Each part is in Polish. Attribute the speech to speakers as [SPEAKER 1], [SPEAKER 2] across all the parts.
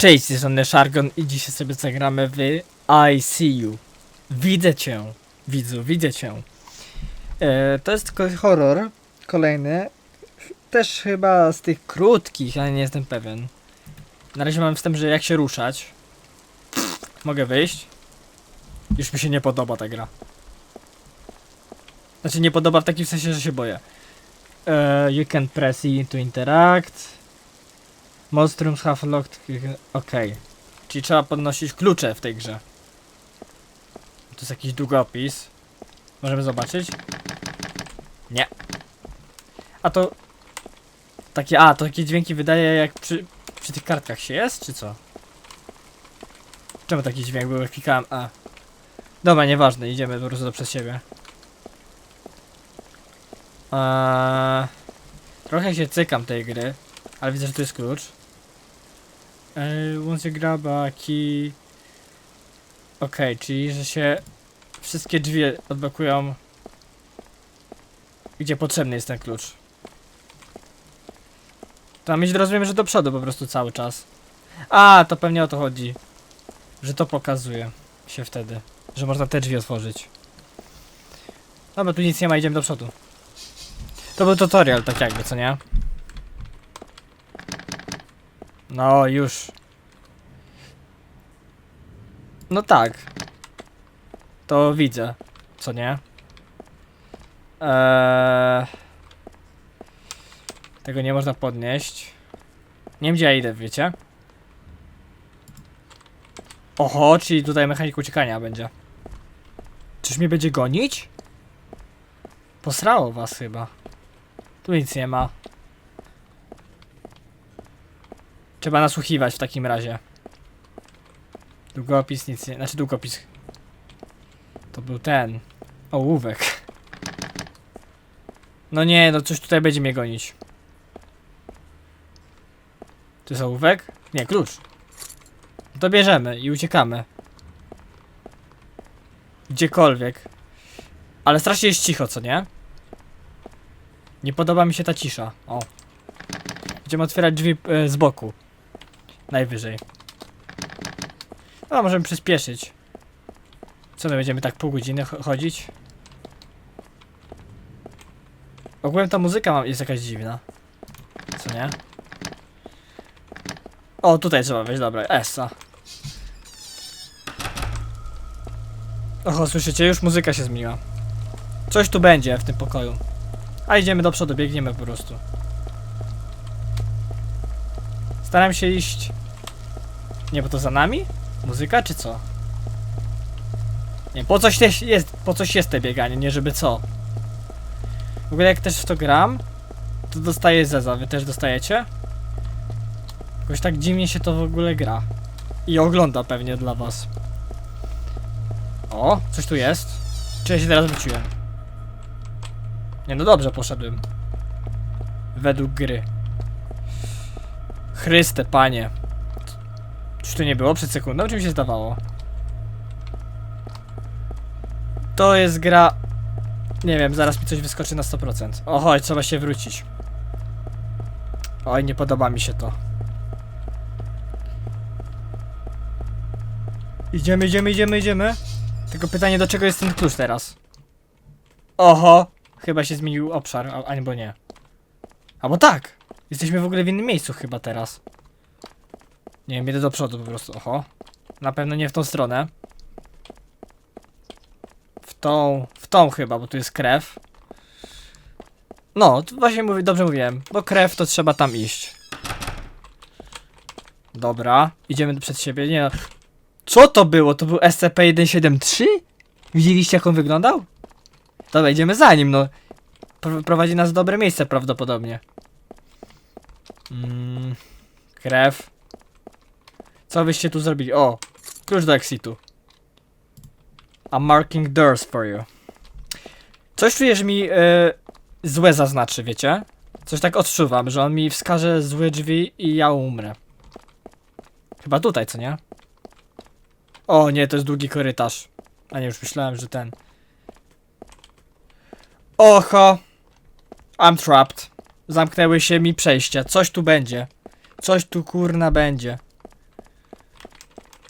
[SPEAKER 1] Cześć, z tej Shargon i dzisiaj sobie zagramy w I See You. Widzę cię, widzu, widzę cię. E, to jest tylko horror, kolejny. Też chyba z tych krótkich, ale nie jestem pewien. Na razie mam wstęp, że jak się ruszać. Mogę wyjść. Już mi się nie podoba ta gra. Znaczy nie podoba w takim sensie, że się boję. E, you can press E to interact. Monstrums have locked. Okej. Czyli trzeba podnosić klucze w tej grze. To jest jakiś długopis. Możemy zobaczyć? Nie. A to. Takie. A, to takie dźwięki wydaje jak przy, przy tych kartkach się jest, czy co? Czemu taki dźwięk był? Jak klikałem A. Dobra, nieważne, idziemy po prostu przez siebie. Eee, trochę się cykam tej gry, ale widzę, że to jest klucz. Eee, once you grab a key... Okej, czyli że się wszystkie drzwi odblokują gdzie potrzebny jest ten klucz. Tam iść rozumiem, że do przodu po prostu cały czas. A, to pewnie o to chodzi. Że to pokazuje się wtedy. Że można te drzwi otworzyć. Dobra, tu nic nie ma, idziemy do przodu. To był tutorial, tak jakby, co nie? No, już. No tak. To widzę, co nie? Eee... Tego nie można podnieść. Nie wiem gdzie ja idę, wiecie? Oho, czyli tutaj mechanik uciekania będzie. Czyż mnie będzie gonić? Posrało was chyba. Tu nic nie ma. Trzeba nasłuchiwać w takim razie. Długopis nic nie... Znaczy długopis. To był ten. Ołówek. No nie, no coś tutaj będzie mnie gonić. To jest ołówek? Nie, klucz. To bierzemy i uciekamy. Gdziekolwiek. Ale strasznie jest cicho, co nie? Nie podoba mi się ta cisza. O. Będziemy otwierać drzwi e, z boku. Najwyżej. No, możemy przyspieszyć. Co my będziemy tak pół godziny cho- chodzić? Ogólnie ta muzyka mam, jest jakaś dziwna. Co nie? O, tutaj trzeba wejść, dobra, Essa. Oho, słyszycie? Już muzyka się zmieniła. Coś tu będzie w tym pokoju. A idziemy do przodu, biegniemy po prostu. Staram się iść. Nie, bo to za nami? Muzyka czy co? Nie, po coś jest, po coś jest te bieganie, nie żeby co. W ogóle jak też w to gram, to dostaję zeza, wy też dostajecie? Jakoś tak dziwnie się to w ogóle gra. I ogląda pewnie dla was. O, coś tu jest. Czy ja się teraz wróciłem? Nie, no dobrze poszedłem. Według gry. Chryste, panie. Czy to nie było przed sekundą, czy mi się zdawało? To jest gra... Nie wiem, zaraz mi coś wyskoczy na 100%. O, trzeba się wrócić. Oj, nie podoba mi się to. Idziemy, idziemy, idziemy, idziemy. Tylko pytanie, do czego jest ten klucz teraz? Oho! Chyba się zmienił obszar, albo nie. Albo tak! Jesteśmy w ogóle w innym miejscu chyba teraz. Nie wiem, idę do przodu po prostu, oho. Na pewno nie w tą stronę. W tą, w tą chyba, bo tu jest krew. No, właśnie mówię, dobrze mówiłem. Bo krew to trzeba tam iść. Dobra, idziemy przed siebie. Nie no. Co to było? To był SCP-173? Widzieliście jak on wyglądał? Dobra, idziemy za nim, no. Pro- Prowadzi nas w dobre miejsce prawdopodobnie. Mm, krew. Co wyście tu zrobili? O, klucz do exitu. I'm marking doors for you. Coś czuję, że mi e, złe zaznaczy, wiecie? Coś tak odczuwam, że on mi wskaże złe drzwi i ja umrę. Chyba tutaj, co nie? O nie, to jest długi korytarz. A nie, już myślałem, że ten. Oho! I'm trapped. Zamknęły się mi przejścia. Coś tu będzie. Coś tu kurna będzie.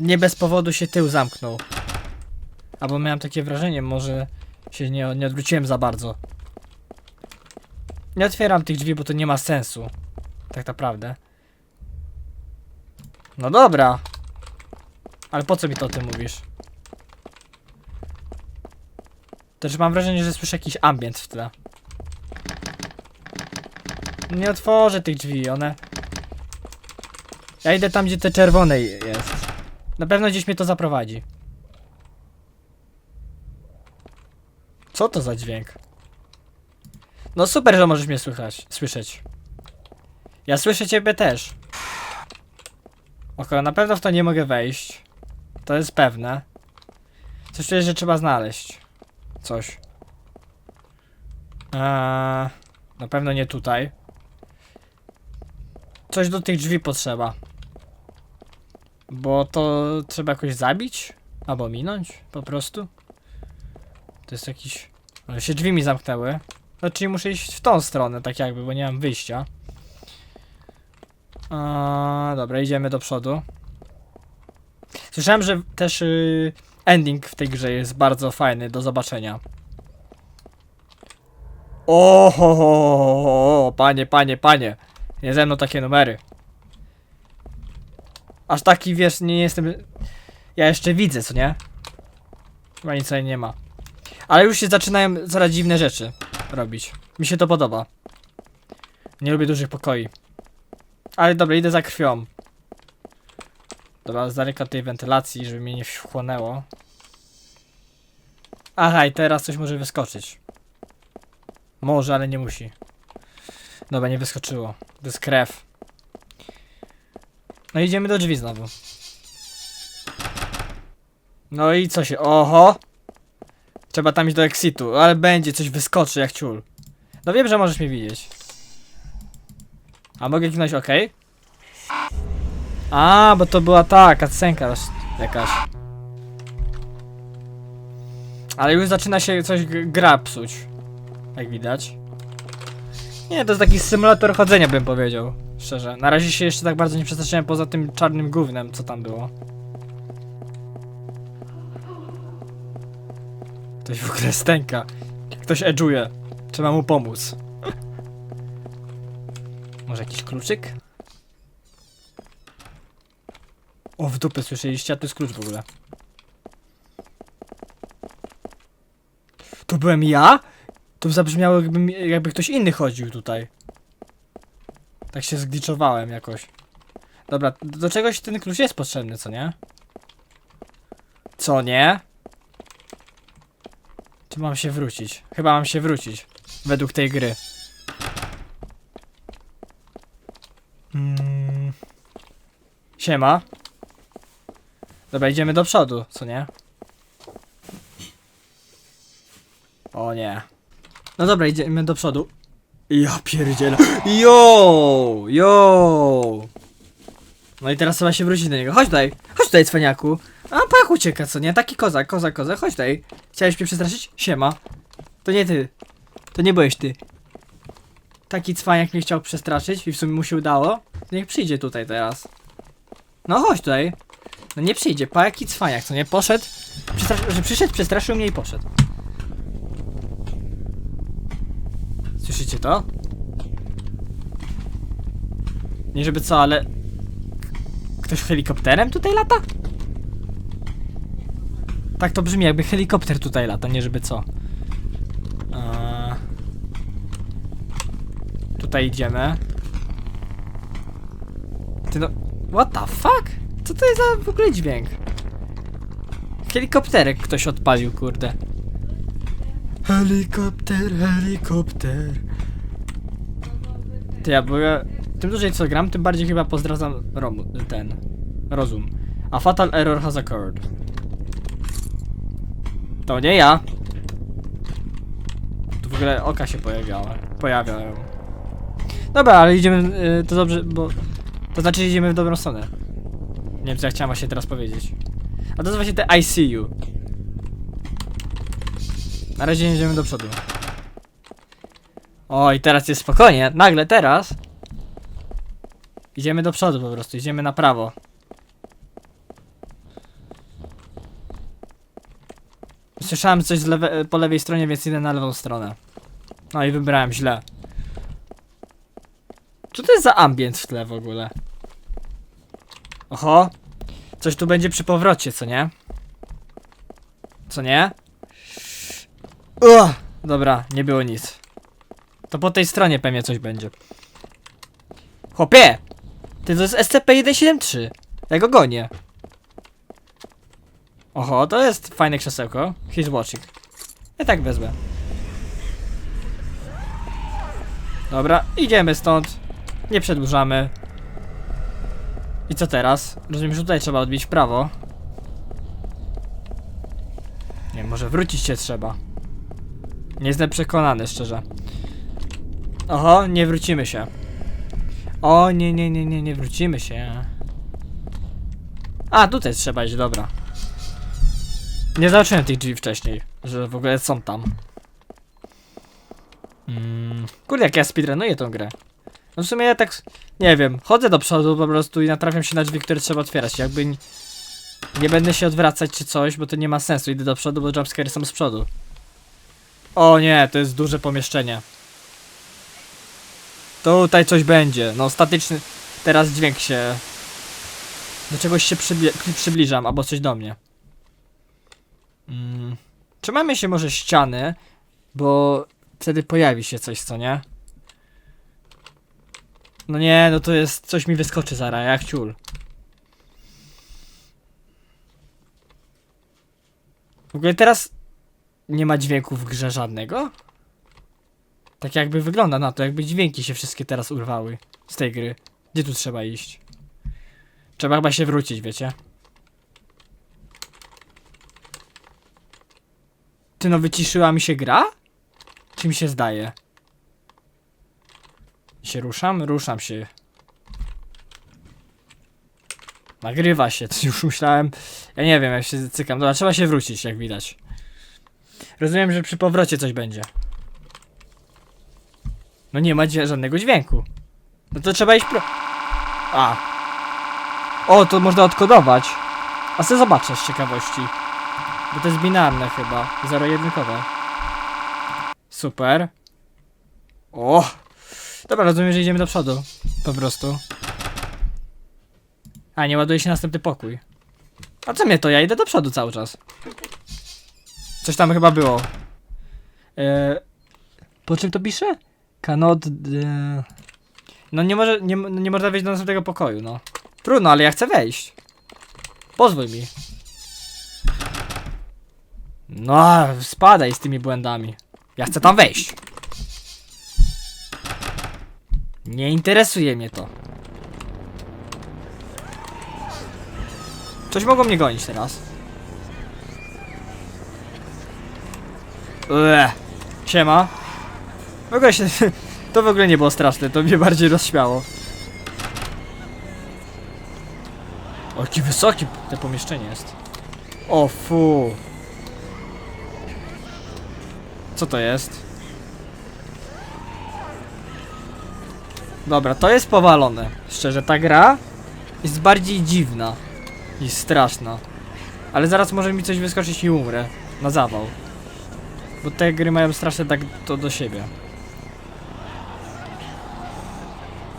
[SPEAKER 1] Nie bez powodu się tył zamknął. Albo miałem takie wrażenie, może się nie, nie odwróciłem za bardzo. Nie otwieram tych drzwi, bo to nie ma sensu. Tak naprawdę. No dobra. Ale po co mi to o tym mówisz? Też mam wrażenie, że słyszę jakiś ambient w tle. Nie otworzę tych drzwi, one... Ja idę tam, gdzie te czerwone jest. Na pewno gdzieś mnie to zaprowadzi. Co to za dźwięk? No super, że możesz mnie słychać, słyszeć. Ja słyszę ciebie też. Oko, na pewno w to nie mogę wejść. To jest pewne. Coś czuję, że trzeba znaleźć. Coś. Eee, na pewno nie tutaj. Coś do tych drzwi potrzeba. Bo to trzeba jakoś zabić? Albo minąć? Po prostu? To jest jakiś... Ale się drzwi mi zamknęły. No czyli muszę iść w tą stronę, tak jakby, bo nie mam wyjścia. A, dobra, idziemy do przodu. Słyszałem, że też y, ending w tej grze jest bardzo fajny do zobaczenia. O, ho, ho, ho, ho, panie, panie, panie. Nie ze mną takie numery. Aż taki, wiesz, nie jestem... Ja jeszcze widzę, co nie? Chyba nic tutaj nie ma. Ale już się zaczynają coraz dziwne rzeczy robić. Mi się to podoba. Nie lubię dużych pokoi. Ale dobra, idę za krwią. Dobra, z daleka tej wentylacji, żeby mnie nie wchłonęło. Aha, i teraz coś może wyskoczyć. Może, ale nie musi. Dobra, nie wyskoczyło. To jest krew. No idziemy do drzwi znowu. No i co się... Oho! Trzeba tam iść do exitu, ale będzie, coś wyskoczy jak ciul. No wiem, że możesz mnie widzieć. A mogę kliknąć OK? A, bo to była ta cutscenka jakaś. Ale już zaczyna się coś gra psuć. Jak widać. Nie, to jest taki symulator chodzenia bym powiedział. Szczerze. Na razie się jeszcze tak bardzo nie przestraszyłem poza tym czarnym gównem, co tam było. Ktoś w ogóle stęka. Ktoś edżuje. Trzeba mu pomóc. Może jakiś kluczyk? O, w dupę słyszeliście, a to jest klucz w ogóle. To byłem ja? To zabrzmiało jakby, jakby ktoś inny chodził tutaj. Tak się zgliczowałem jakoś. Dobra, do czegoś ten klucz jest potrzebny, co nie? Co nie? Czy mam się wrócić? Chyba mam się wrócić. Według tej gry. Mm. Siema. Dobra, idziemy do przodu, co nie? O nie. No dobra, idziemy do przodu. Ja pierdzielę. Yo! Yo! No i teraz trzeba się wrócić do niego. Chodź tutaj, chodź tutaj, cwaniaku. A, po jak ucieka, co nie? Taki kozak, kozak, kozak. Chodź tutaj. Chciałeś mnie przestraszyć? Siema. To nie ty. To nie byłeś ty. Taki cwaniak mnie chciał przestraszyć i w sumie mu się udało. Niech przyjdzie tutaj teraz. No chodź tutaj. No nie przyjdzie, pa jaki cwaniak, co nie? Poszedł, przestrasz- że przyszedł, przestraszył mnie i poszedł. Słyszycie to? Nie żeby co, ale... Ktoś helikopterem tutaj lata? Tak to brzmi, jakby helikopter tutaj lata, nie żeby co. Eee... Tutaj idziemy. Ty no... What the fuck? Co to jest za w ogóle dźwięk? Helikopterek ktoś odpalił, kurde. Helikopter, helikopter. Ty ja, bo ja... Tym dłużej co gram, tym bardziej chyba pozdrawiam rom, ten... Rozum. A fatal error has occurred. To nie ja. Tu w ogóle oka się pojawiały. Pojawiają. Dobra, ale idziemy, y, to dobrze, bo... To znaczy idziemy w dobrą stronę. Nie wiem co ja chciałem właśnie teraz powiedzieć. A to właśnie te ICU. Na razie nie idziemy do przodu. Oj, teraz jest spokojnie. Nagle teraz. Idziemy do przodu po prostu, idziemy na prawo. Słyszałem coś lewe po lewej stronie, więc idę na lewą stronę. No i wybrałem źle. Co to jest za ambient w tle w ogóle? Oho. Coś tu będzie przy powrocie, co nie? Co nie? Dobra, nie było nic. To po tej stronie pewnie coś będzie. Chłopie! Ty to jest SCP-173. Ja go gonię. Oho, to jest fajne krzesełko. He's watching. Ja tak wezmę. Dobra, idziemy stąd. Nie przedłużamy. I co teraz? Rozumiem, że tutaj trzeba odbić w prawo. Nie, może wrócić się trzeba. Nie jestem przekonany, szczerze. Oho, nie wrócimy się. O, nie, nie, nie, nie, nie wrócimy się. A, tutaj trzeba iść, dobra. Nie zobaczyłem tych drzwi wcześniej, że w ogóle są tam. Mm. Kurde, jak ja speedrunuję tą grę. No w sumie ja tak, nie wiem, chodzę do przodu po prostu i natrafiam się na drzwi, które trzeba otwierać. Jakby nie będę się odwracać czy coś, bo to nie ma sensu. Idę do przodu, bo jumpscare są z przodu. O nie, to jest duże pomieszczenie. Tutaj coś będzie. No statyczny, teraz dźwięk się... Do czegoś się przybli przybliżam, albo coś do mnie. Mm. Trzymamy się może ściany, bo wtedy pojawi się coś, co nie? No nie, no to jest, coś mi wyskoczy zaraz, jak ciul. W ogóle teraz nie ma dźwięku w grze żadnego? Tak jakby wygląda na to, jakby dźwięki się wszystkie teraz urwały z tej gry. Gdzie tu trzeba iść? Trzeba chyba się wrócić, wiecie? Ty no wyciszyła mi się gra? Czy mi się zdaje? Się ruszam? Ruszam się. Nagrywa się, już myślałem. Ja nie wiem, jak się cykam. Dobra, trzeba się wrócić, jak widać. Rozumiem, że przy powrocie coś będzie. No nie ma żadnego dźwięku. No to trzeba iść pro... A. O, to można odkodować. A co zobaczę z ciekawości. Bo to jest binarne chyba. Zero-jedynkowe. Super. O! Dobra, rozumiem, że idziemy do przodu. Po prostu. A, nie ładuje się następny pokój. A co mnie to? Ja idę do przodu cały czas. Coś tam chyba było. Eee, po czym to pisze? Cannot... E... No nie może, nie, nie można wejść do następnego pokoju, no. Trudno, ale ja chcę wejść. Pozwól mi. No, spadaj z tymi błędami. Ja chcę tam wejść. Nie interesuje mnie to. Coś mogło mnie gonić teraz. Ue. Siema. W ogóle się... To w ogóle nie było straszne, to mnie bardziej rozśmiało. O, jaki wysoki to pomieszczenie jest. O, fu. Co to jest? Dobra, to jest powalone. Szczerze, ta gra jest bardziej dziwna niż straszna. Ale zaraz może mi coś wyskoczyć i umrę. Na zawał. Bo te gry mają straszne tak to do siebie.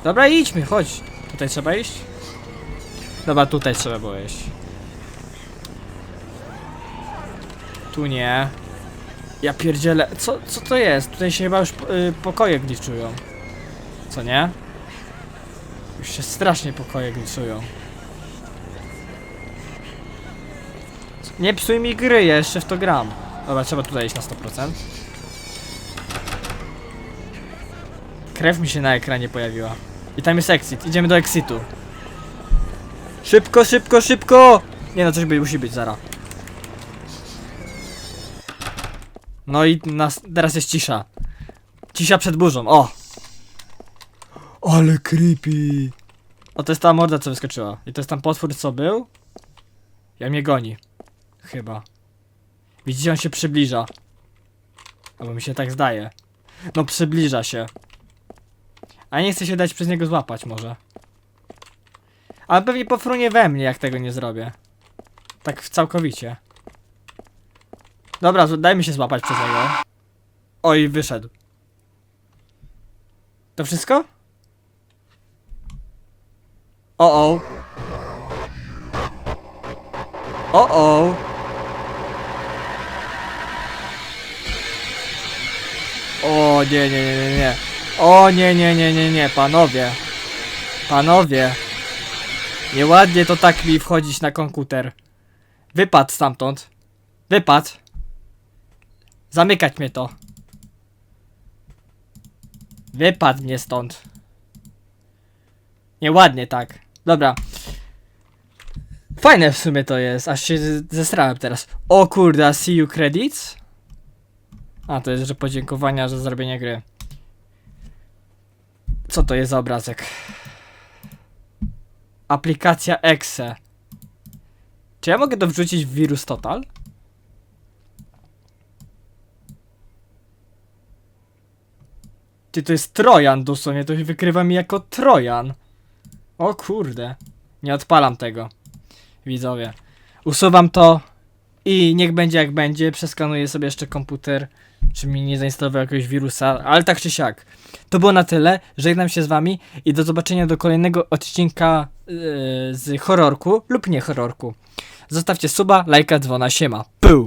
[SPEAKER 1] Dobra, idźmy, chodź. Tutaj trzeba iść? Dobra, tutaj trzeba było iść. Tu nie. Ja pierdzielę. Co, co to jest? Tutaj się chyba już y, pokoje gliczują. Co nie? Już się strasznie pokoje gliczują. Nie psuj mi gry, ja jeszcze w to gram. Dobra, trzeba tutaj iść na 100%. Krew mi się na ekranie pojawiła. I tam jest exit. Idziemy do exitu. Szybko, szybko, szybko! Nie no, coś by musi być, zara. No i nas, teraz jest cisza. Cisza przed burzą, o! Ale creepy! O, to jest ta morda, co wyskoczyła. I to jest tam potwór, co był? Ja mnie goni. Chyba. Widzicie, on się przybliża. Albo mi się tak zdaje. No, przybliża się. A nie chcę się dać przez niego złapać, może. Ale pewnie pofrunie we mnie, jak tego nie zrobię. Tak całkowicie. Dobra, dajmy się złapać przez niego. Oj, wyszedł. To wszystko? O o. O nie, nie, nie, nie, nie. O nie, nie, nie, nie, nie, panowie. Panowie. Nieładnie to tak mi wchodzić na komputer. Wypad stamtąd. Wypad. Zamykać mnie to. Wypadł mnie stąd. Nieładnie tak. Dobra. Fajne w sumie to jest, aż się z- zestrałem teraz. O kurde, see you credits? A, to jest, że podziękowania za zrobienie gry. Co to jest za obrazek? Aplikacja Exe. Czy ja mogę to wrzucić w wirus total? Ty, to jest Trojan dosłownie, to wykrywa mi jako Trojan. O kurde. Nie odpalam tego. Widzowie. Usuwam to i niech będzie jak będzie. Przeskanuję sobie jeszcze komputer, czy mi nie zainstalował jakiegoś wirusa, ale tak czy siak. To było na tyle. Żegnam się z wami i do zobaczenia do kolejnego odcinka yy, z horrorku lub nie horrorku. Zostawcie suba, lajka, dzwona, siema.